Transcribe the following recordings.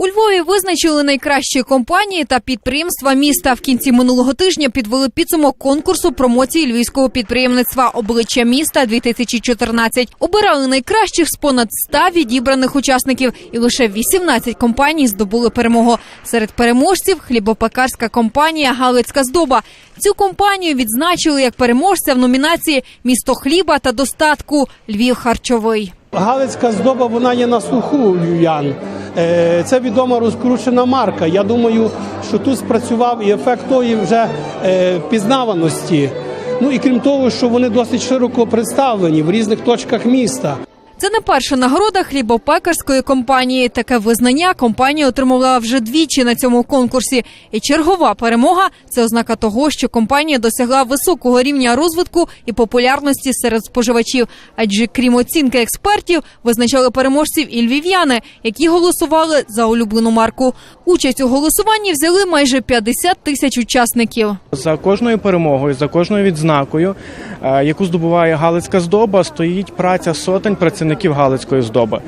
У Львові визначили найкращі компанії та підприємства міста. В кінці минулого тижня підвели підсумок конкурсу промоції львівського підприємництва обличчя міста 2014 Обирали найкращих з понад 100 відібраних учасників, і лише 18 компаній здобули перемогу. Серед переможців хлібопекарська компанія Галицька здоба. Цю компанію відзначили як переможця в номінації Місто хліба та достатку Львів харчовий. Галицька здоба вона є на слуху львів'ян. Е, Це відома розкручена марка. Я думаю, що тут спрацював і ефект тої вже е, пізнаваності. Ну і крім того, що вони досить широко представлені в різних точках міста. Це не перша нагорода хлібопекарської компанії. Таке визнання компанія отримала вже двічі на цьому конкурсі. І чергова перемога це ознака того, що компанія досягла високого рівня розвитку і популярності серед споживачів. Адже крім оцінки експертів, визначали переможців і львів'яни, які голосували за улюблену марку. Участь у голосуванні взяли майже 50 тисяч учасників. За кожною перемогою, за кожною відзнакою, е, яку здобуває Галицька здоба, стоїть праця сотень працівників Галицької здоби.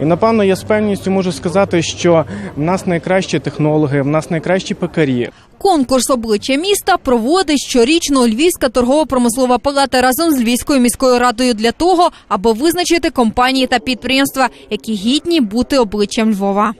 І напевно я з певністю можу сказати, що в нас найкращі технологи, в нас найкращі пекарі. Конкурс обличчя міста проводить щорічно Львівська торгово-промислова палата разом з Львівською міською радою для того, аби визначити компанії та підприємства, які гідні бути обличчям Львова.